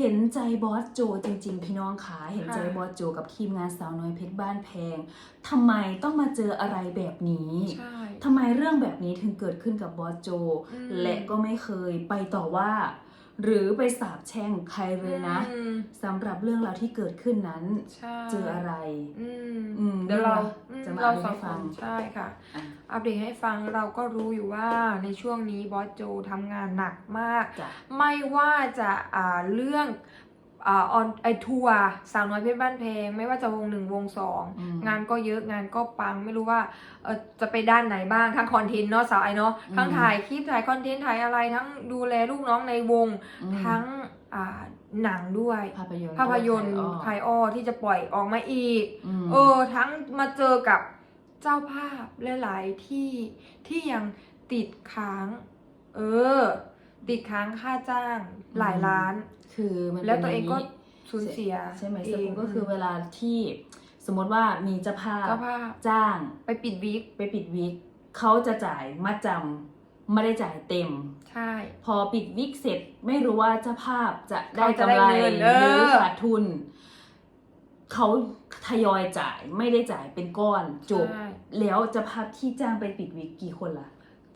เห็นใจบอสโจจริง ๆ พี่น้องขาเห็นใจค่ะบอสโจกับทีมงานสาวน้อยเพชรบ้านแพงทำไมต้องมาเจออะไรแบบนี้ใช่ทำไมเรื่องแบบนี้ถึงเกิดขึ้นกับบอสโจอืมและก็ไม่เคยไปต่อว่า หรือไปสาบแช่งใครเลยนะอืมสำหรับเรื่องราวที่เกิดขึ้นนั้นใช่เจออะไรอืมอืม เดี๋ยวเราจะอืมาเราอัปเดตสองให้ฟัคนงใช่ค่ะอะ อัปเดตให้ฟังเราก็รู้อยู่ว่าในช่วงนี้บอสโจทำงานหนักมากจ้ะไม่ว่าจะอ่าเรื่องอ่าออนไอทัวร์สาวน้อยเพชรบ้านเพลง ไม่ว่าจะวงหนึ่งวงสองอืมงานก็เยอะงานก็ปังไม่รู้ว่าเออจะไปด้านไหนบ้างทั้งคอนเทนต์เนาะสาวไอเนาะอืมทั้งถ่ายคลิปถ่ายคอนเทนต์ถ่ายอะไรทั้งดูแลลูกน้องในวงอืมทั้งอ่า หนังด้วยภาพยนตร์ภาพยนตร์ด้วยไพออที่จะปล่อยออกมาอีกมเออ ทั้งมาเจอกับเจ้าภาพหลายๆที่ที่ยังติดค้าง เออ ติดค้างค่าจ้างหลายล้าน คือมันป็นแล้วตัวเองก็ย่านี้สูญเสียใช่ไหมเอสงกุลก็คือเวลาที่สมมติว่ามีเจ้าภาพเจ้าภาพจ้าง ไปปิดวิกไปปิดวิกเขาจะจ่ายมาจำ ไม่ได้จ่ายเต็ม ใช่ พอปิดวิกเสร็จไม่รู้ว่าเจ้าภาพจะได้เขาจะกำได้ไรเงินหเอรืออขาดทุน เขาทยอยจ่ายไม่ได้จ่ายเป็นก้อนจบ ใช่แล้วเจ้าภาพที่จ้างไปปิดวิกกี่คนล่ะ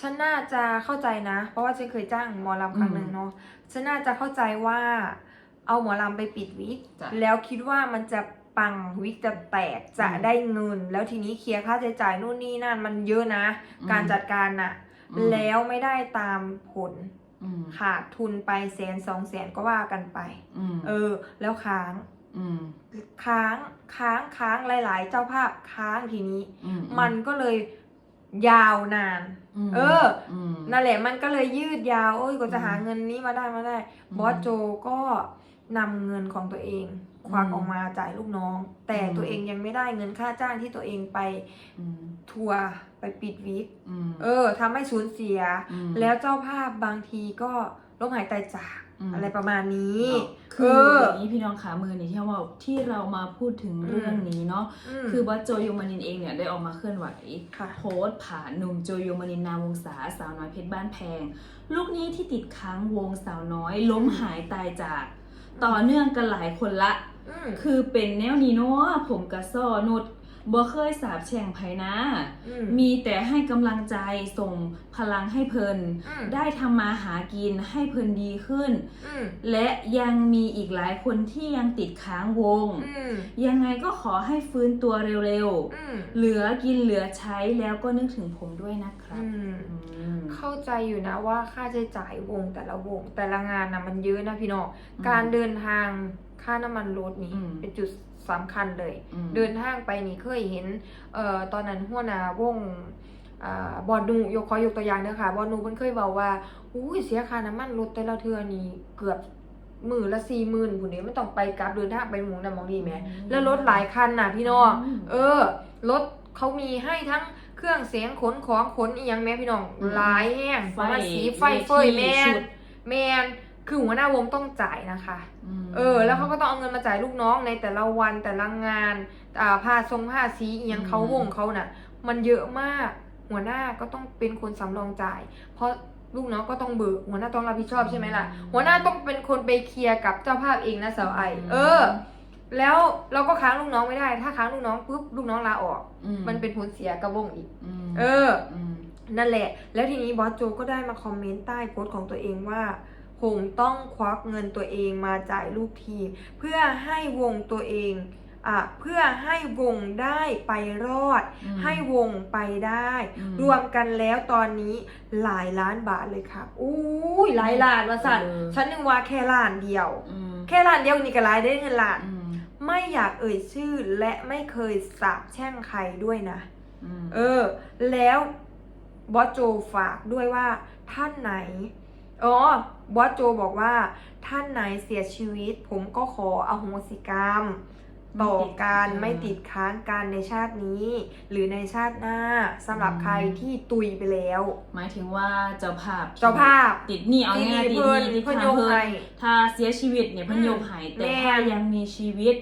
ฉันน่าจะเข้าใจนะ เพราะว่าฉันเคยจ้างหมอลำครั้งหนึ่งเนาะฉันน่าจะเข้าใจว่าเอาหมอลำไปปิดวิกจ้ะแล้วคิดว่ามันจะปังวิกจะแตกจะอืมได้เงิน แล้วทีนี้เคลียร์ค่าใช้จ่ายนู่นนี่นั่นมันเยอะนะ อืม การจัดการน่ะ อืม แล้วไม่ได้ตามผลอืมขาดทุนไปแสนสองแสนก็ว่ากันไป อืมเออ แล้วค้าง อืมค้างค้างค้างหลาย ๆ เจ้าภาพค้างทีนี้ อืมันก็เลยยาวนาน มเออ ม นั่นแหละมันก็เลยยืดยาว โอ้ยกว่าจะอืมหาเงินนี้มาได้มาได้อืมบอสโจก็นำเงินของตัวเอง ควักอืมออกมาจ่ายลูกน้อง แต่อืมตัวเองยังไม่ได้เงินค่าจ้างที่ตัวเองไปอืมทัวร์ไปปิดวิกอืมเออทำให้สูญเสียมแล้วเจ้าภาพบางทีก็ล้มหายตายจากอืมอะไรประมาณนี้ คือเอออย่างนี้พี่น้องขามือนี่ที่ว่าที่เรามาพูดถึงอืมเรื่องนี้เนาะมคือว่าโจโยมานินเองเนี่ยได้ออกมาเคลื่อนไหวค่ะโพสต์ผ่านหนุ่มโจโยมานินนามวงศาสาวน้อยเพชรบ้านแพง ลูกนี้ที่ติดค้างวงสาวน้อยล้มหายตายจาก ต่อเนื่องกันหลายคนละอืม คือเป็นแนวนี้เนาะผมกระซ้อนุด บ่เคยสาบแช่งไผนะอืมีแต่ให้กำลังใจส่งพลังให้เพิ่นอืม ได้ทำมาหากินให้เพิ่นดีขึ้น อืมและยังมีอีกหลายคนที่ยังติดค้างวง อืมยังไงก็ขอให้ฟื้นตัวเร็วอืมๆ เหลือกินเหลือใช้แล้วก็นึกถึงผมด้วยนะครับอืมอืม เข้าใจอยู่นะว่าค่าใช้จ่ายวงแต่ละวงแต่ละงานนะมันเยอะนะพี่น้องอืมการเดินทางค่าน้ำมันรถนี่อืม เป็นจุด สำคัญเลยอืมเดินทางไปนี่เคยเห็นเอ่อตอนนั้นหัวหน้าวงอ่าบอนูยกขอยกตัวอย่างเด้อค่ะบอนูเพิ่นเคยบอกว่าอุ้ยเสียค่าน้ำมันรถแต่ละเทื่อนี่เกือบหมื่นละสี่หมื่นผู้นี้ไม่ต้องไปกลับเดินทางไปหมองนั่นหมองนี่แหมแล้วรถหลายคันน่ะพี่น้องอืมเออรถเขามีให้ทั้งเครื่องเสียงขนของขนอีหยังแม่พี่น้องอืมหลายแห้งไฟประมาณสีไฟเวทีเฟยแมนชุดแมน คือหัวหน้าวงต้องจ่ายนะคะมเออ แล้วเขาก็ต้องเอาเงินมาจ่ายลูกน้องในแต่ละวันแต่ละงานอ่าผ้าทรงผ้าสีอีหยังอืมเขาวงเขาน่ะ มันเยอะมาก หัวหน้าก็ต้องเป็นคนสำรองจ่าย เพราะลูกน้องก็ต้องเบิกหัวหน้าต้องรับผิดชอบใช่ไหมล่ะ หัวหน้าต้องเป็นคนไปเคลียร์กับเจ้าภาพเองนะสาวไอ เออ แล้วเราก็ค้างลูกน้องไม่ได้ ถ้าค้างลูกน้องปุ๊บลูกน้องลาออกอืมันเป็นผลเสียกับวงอีกมเออมนั่นแหละ แล้วทีนี้บอสโจก็ได้มาคอมเมนต์ใต้โพสต์ของตัวเองว่า ผมต้องควักเงินตัวเองมาจ่ายลูกทีม เพื่อให้วงตัวเองอะเพื่อให้วงได้ไปรอดอืมให้วงไปได้อืมรวมกันแล้วตอนนี้หลายล้านบาทเลยครับอู้ยหลายล้านว่าสัตว์เออฉันนึกว่าแค่ล้านเดียวอืมแค่ล้านเดียวนี่ก็หลายได้เงินล้านอืมไม่อยากเอ่ยชื่อและไม่เคยสาบแช่งใครด้วยนะอืมเออ แล้วบอสโจฝากด้วยว่าท่านไหนอ๋อ บอสโจบอกว่าท่านไหนเสียชีวิต ผมก็ขออโหสิกรรมต่อการไม่ติดค้างกันในชาตินี้ หรือในชาติหน้าสำหรับใครที่ตุยไปแล้ว หมายถึงว่าเจ้าภาพที่เจ้าภาพติดหนี้เอาง่ายๆติดเพิ่หนนี้ติดเพิ่นค้างยกเพิ่ให้นถ้าเสียชีวิตเนี่ยเพิ่นอืมยกให้แต่แม่ถ้ายังมีชีวิต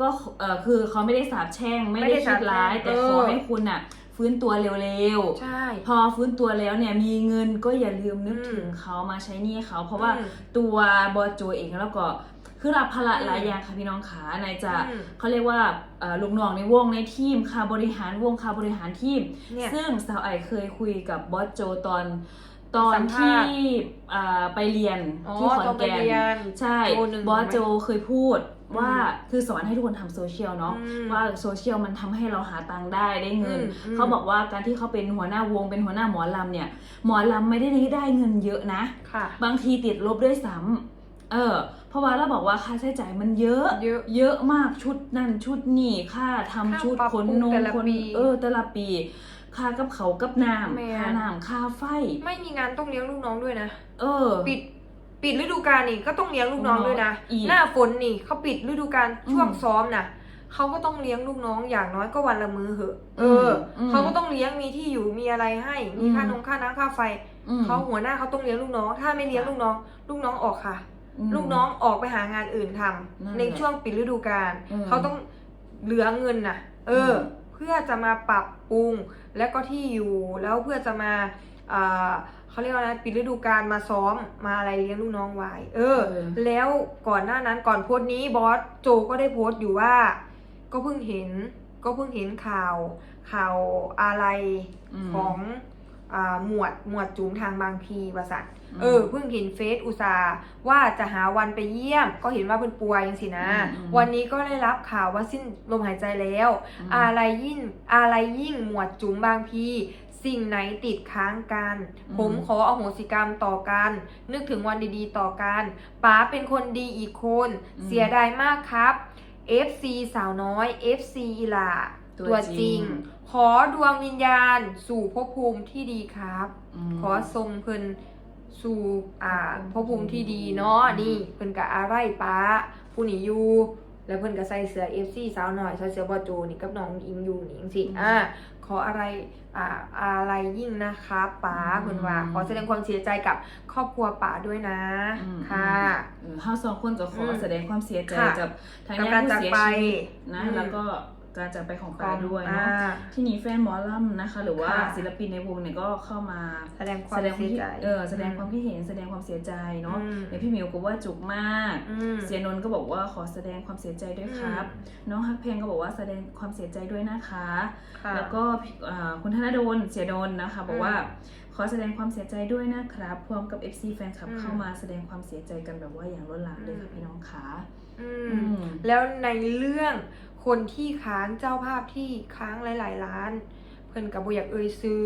ก็เออคือเขาไม่ได้สาบแช่งไม่ไม่ได้ได้คิดร้ายสาบแช่งแต่เออขอให้คุณอะ ฟื้นตัวเร็วใช่ๆพอฟื้นตัวแล้วเนี่ยมีเงินก็อย่าลืมนึกอืมถึงเขามาใช้หนี้เขาเพราะว่าอืมตัวบอสโจเองแล้วก็คือรับภาระอืมหลายอย่างค่ะพี่น้องขาในจะอืมเขาเรียกว่าเอ่อลูกน้องในวงในทีมค่าบริหารวงค่าบริหารทีมเนี่ยซึ่งสาวไอเคยคุยกับบอสโจตอนตอนสัมภาที่ษณ์อ่าไปเรียนอ๋อที่ขอตอนนไปแก่นเรียนใช่โจหนึ่งบอสโจเคยพูด ว่าอืมคือสอนให้ทุกคนทำโซเชียลเนาะอืมว่าโซเชียลมันทำให้เราหาตังค์ได้ได้เงินอืมอืมเขาบอกว่าการที่เขาเป็นหัวหน้าวงเป็นหัวหน้าหมอลำเนี่ยหมอลำไม่ได้ได้เงินเยอะนะค่ะบางทีติดลบด้วยซ้ำเออเพราะว่าเราบอกว่าค่าใช้จ่ายมันเยอะเยอะเยอะมากชุดนั่นชุดนี่ค่าทำค่าชุดปรับขนปรุงนงแต่ละคนปีเออแต่ละปี ค่ากับเขาวกับน้แม่ำค่าน้ำค่าไฟ ไม่มีงานต้องเลี้ยงลูกน้องด้วยนะ เออ ปิด ปิดฤดูกาลนี่ก็ต้องเลี้ยงลูกน้องด้วยนะ อีก หน้าฝนนี่เขาปิดฤดูกาลอืมช่วงซ้อมนะเขาก็ต้องเลี้ยงลูกน้องอย่างน้อยก็วันละมือเหอะ เอออม เขาก็ต้องเลี้ยงมีที่อยู่มีอะไรให้ มีอืมค่านงค่าน้ำค่าไฟอืมเขาหัวหน้าเขาต้องเลี้ยงลูกน้อง ถ้าไม่เลี้ยงค่ะลูกน้อง ลูกน้องออกค่ะ ม ลูกน้องออกไปหางานอื่นทำนั่นแหละในช่วงปิดฤดูกาลอืมเขาต้องเหลือเงินน่ะ เอออ ม เพื่อจะมาปรับปรุง แล้วก็ที่อยู่แล้วเพื่อจะมาอ่า เขาเรียกว่าอะไรปิดฤดูกาลมาซ้อมมาอะไรเลี้ยงลูกน้องไว้เออ เออ แล้วก่อนหน้านั้นก่อนโพสต์นี้บอสโจก็ได้โพสต์อยู่ว่า ก็เพิ่งเห็นก็เพิ่งเห็นข่าวข่าวอะไรมของอ่าหมวดหมวดจูมทางบางพีประสัตอืมเออเพิ่งเห็นเฟซอุตสาห์ว่าจะหาวันไปเยี่ยม ก็เห็นว่าเป็นป่วยยังสินะ อืมอืม วันนี้ก็ได้รับข่าวว่าสิ้นลมหายใจแล้วอืมอะไรยิ่งอะไรยิ่งหมวดจุ๋มบางพี สิ่งไหนติดค้างกันอืมผมขออโหสิกรรมต่อกัน นึกถึงวันดีๆต่อกันป๋าเป็นคนดีอีกคน เสียดายมากครับ FC สาวน้อย FC อีหลาตัวตัวจจริริงงขอดวงวิญญาณ สู่ภพภูมิที่ดีครับมขอทรงเพิ่นสู่อ่าภภพพภูภูมิมิที่ดีที่ดีเนาะอืมนี่เพิ่นกะอะไรป้าผู้นี้อยู่ แล้วเพิ่นก็ใส่เสื้อ FC สาวหน่อยใส่เสื้อบอโจนี่กับน้องอิงอยู่นี่จังซี่อ่าขออะไรอ่าอะไรยิ่งนะคะป้าเพิ่นว่าขอแสดงความเสียใจกับครอบครัวป้าด้วยนะอืมค่ะเออเฮาสองคนก็ขออมแสดงความเสียใจค่ะกับทางกับญาการติผู้จากเสียไปชีวิตนะอืมแล้วก็ การจากไปของปาด้วยอ่าเนาะที่นี้แฟนหมอลำนะคะ หรือว่าค่ะศิลปินในวงเนี่ยก็เข้ามาแสดงควาแสมดงความเสียคิดใจเออแสดงความคิดเห็นแสดงความเสียใจเนาะอืมเดี๋ยวพี่หมิวก็ว่าจุกมากอืมเสียนนท์ก็บอกว่าขอแสดงความเสียใจด้วยครับ น้องฮักเพลงก็บอกว่าแสดงความเสียใจด้วยนะคะค่ะแล้วก็พี่อ่าคุณธนดลเสียดนนะคะ บอกว่า อืมขอแสดงความเสียใจด้วยนะครับ พร้อมกับ FC แฟนคลับอืม เข้ามาแสดงความเสียใจกันแบบว่าอย่างล้นหลามเลยค่ะอืมพี่น้องขาอือืมมแล้วในเรื่องคนที่ค้างเจ้าภาพที่ค้างหลาย ๆ ล้าน เพิ่นกับบ่อยากเอ่ยซื้อ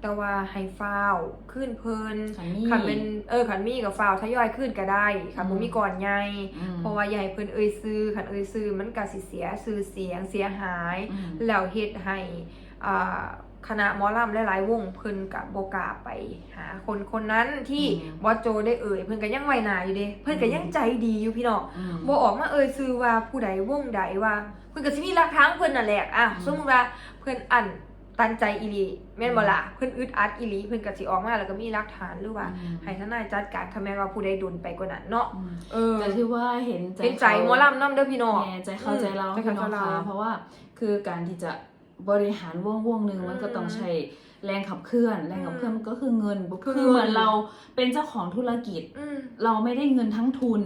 แต่ว่าให้ฟาวขึ้นเพิ่นขันนี่ขันเป็นเออขันมีกับฟาวทยอยขึ้นก็ได้ขันบ่อืมมีก่อนใหญ่อืมเพราะว่าอย่าให้เพิ่นเอ่ยซื้อขันเอ่ยซื้อมันก็สิเสียชื่อเสียงเสียหาย อืม แล้วเฮ็ดให้อ่า คณะหมอลำหลายๆวงเพิ่นกับโบกล้าไปหาคนคนนั้นที่อืมบอสโจได้เอ่ยเพิ่นก็ยังไว้หน้าอยู่เด้เพิ่นก็ยังใจดีอยู่พี่น้องอืมบ่ออกมาเอ่ยซื้อว่าผู้ใดวงใดว่า เพิ่นก็สิมีหลักฐานเพิ่นนั่นแหละอะอืมสมมุติว่าเพิ่นอันตันใจอีหลีแม่นบ่ล่ะเพิ่นอึดอัดอีหลีเพิ่นก็สิออกมาแล้วก็มีหลักฐานหรือว่าอืมให้ทนายจัดการถ้าแม่นว่าผู้ใดโดนไปกว่านั้นเนาะอืมเออแต่ที่ว่าเห็นใจเห็นใจหมอลำนำเด้อพี่น้องแหมใจเข้าใจเราอืมพี่น้องใจเข้าใจคะเราเพราะว่าคือการที่จะ บริหารวงวงหนึ่งอืมมันก็ต้องใช้แรงขับเคลื่อน แรงขับเคลื่อนมันก็คือเงินคือคือเหมือนเราเป็นเจ้าของธุรกิจอืมเราไม่ได้เงินทั้งทุน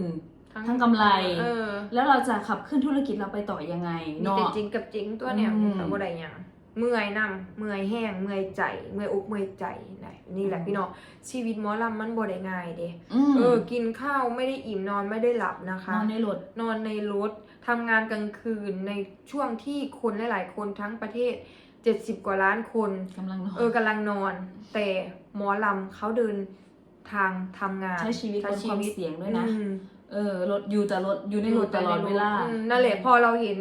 ทั้งกำไรเออแล้วเราจะขับเคลื่อนธุรกิจเราไปต่อยังไงมีเนาะแต่จริงกับจริงตัวเนี่ยอืมแต่บ่ได้หยัง เมื่อยนํเมื่อยแห้งเมื่อยใจ เมื่อยอกเมื่อยใจนะนี่แหละอืมพี่น้องชีวิตหมอลำมันบ่ได้ง่ายเด้มเออ กินข้าวไม่ได้อิ่มนอนไม่ได้หลับนะคะ นอนในรถนอนในรถทำงานกลางคืนในช่วงที่คนหลายๆคนทั้งประเทศ70กว่าล้านคนกำลังนอนเออกำลังนอน แต่หมอลำเขาเดินทางทำงานใช้ชีวิตบนความเสี่ยงด้วยนะอืม เออรถอยู่แต่รถอยู่ในรถตลอดเวลาอืมนั่นแหละพอเราเห็น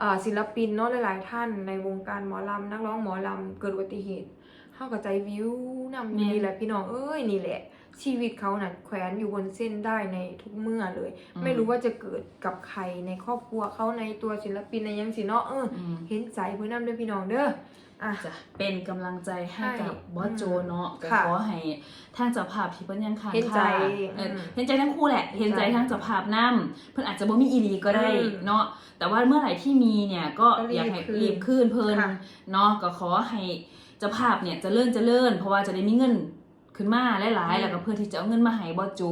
อ่าศิลปินเนาะหลาย ๆ ท่านในวงการหมอลำนักร้องหมอลำเกิดอุบัติเหตุเข้ากับใจวิวนำแม่นี่แหละพี่น้องเอ้ยนี่แหละ ชีวิตเขาน่ะแขวนอยู่บนเส้นได้ในทุกเมื่อเลยไม่รู้ว่าจะเกิดกับใครในครอบครัวเขาในตัวศิลปินในยังสิเนาะเออ อืม เห็นใจเพื่อนนำด้วยพี่น้องเด้อ อะ จะเป็นกำลังใจให้ใช่กับบอสโจเนาะก็ค่ะขอให้ทางเจ้าภาพที่เพิ่นยังค้างเห็นใจค่าเอออืมเห็นใจทั้งคู่แหละเห็เห็นนใจใจทั้งเจ้าภาพนํเพิ่นอาจจะบ่มีอีหลีก็ได้อืมเนาะแต่ว่าเมื่อไหร่ที่มีเนี่ยก็ก็รีบอยากให้คืนรีบคืนเพิ่นค่ะ เนาะก็ขอให้เจ้าภาพเนี่ยเจะเลื่อนจะเลื่อนเพราะว่าจะได้มีเงิน ขึ้นมาหลายอืๆมแล้วก็เพื่อที่จะเอาเงินมาให้บอสโจ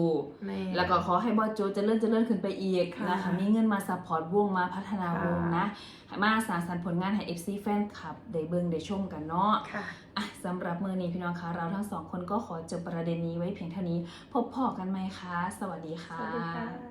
แม่แล้วก็ขอให้บอสโจเจะเลื่อนจะเลื่อนขึ้นไปอีกค่ะนะคะมีเงินมาซัพพอร์ตวงมาพัฒนาวงค่ะนะให้มาสร้างสรรค์ผลงานให้ FC แฟนคลับได้เบิ่งได้ชมกันเนาะค่ะอะสำหรับมือนี้พี่น้องคะเราทั้งสองคนก็ขอจบประเด็นนี้ไว้เพียงเท่านี้ พบพอกันไหมคะ สวัสดีสค่ะวัสดีค่ะ